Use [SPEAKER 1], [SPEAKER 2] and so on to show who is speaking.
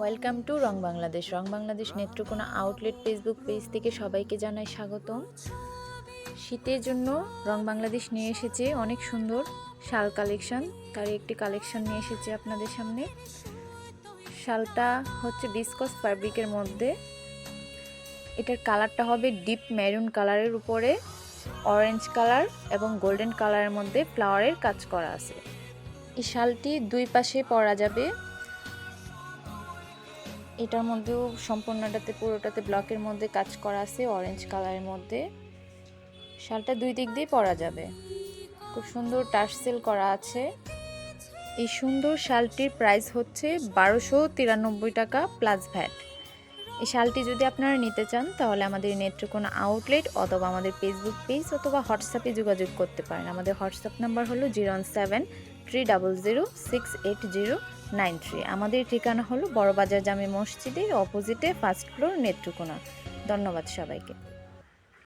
[SPEAKER 1] Welcome to Rang Bangladesh Rang Bangladesh Netrokona outlet Facebook page থেকে সবাইকে জানাই স্বাগতম। শীতের জন্য রং বাংলাদেশ নিয়ে এসেছে অনেক সুন্দর শাল কালেকশন তার একটি কালেকশন নিয়ে এসেছে আপনাদের সামনে। শালটা হচ্ছে বিসকস ফ্যাব্রিকের মধ্যে। এটার কালারটা হবে ডিপ মেরুন কালারের উপরে। অরেঞ্জ কালার এবং গোল্ডেন কালারের মধ্যে ফ্লাওয়ারের কাজ করা আছে। এই শালটি দুই পাশে পরা যাবে। এটার মধ্যেও সম্পূর্ণটাতে, পুরোটাতে ব্লকের মধ্যে কাজ করা আছে অরেঞ্জ কালারের মধ্যে। শালটা দুই দিক দিয়ে পরা যাবে। খুব সুন্দর টার্সেল করা আছে। এই সুন্দর শালটির প্রাইস হচ্ছে বারোশো তিরানব্বই টাকা প্লাস ভ্যাট এই শালটি যদি আপনারা নিতে চান, তাহলে আমাদের নেত্রকোনা আউটলেট অথবা আমাদের ফেসবুক পেজ অথবা হোয়াটসঅ্যাপে যোগাযোগ করতে পারেন। আমাদের হোয়াটসঅ্যাপ নাম্বার হলো zero seven three double zero six eight zero nine three আমাদের ঠিকানা হলো বড়বাজার জামি মসজিদের অপোজিটে ফার্স্ট ফ্লোর নেত্রকোনা। ধন্যবাদ সবাইকে।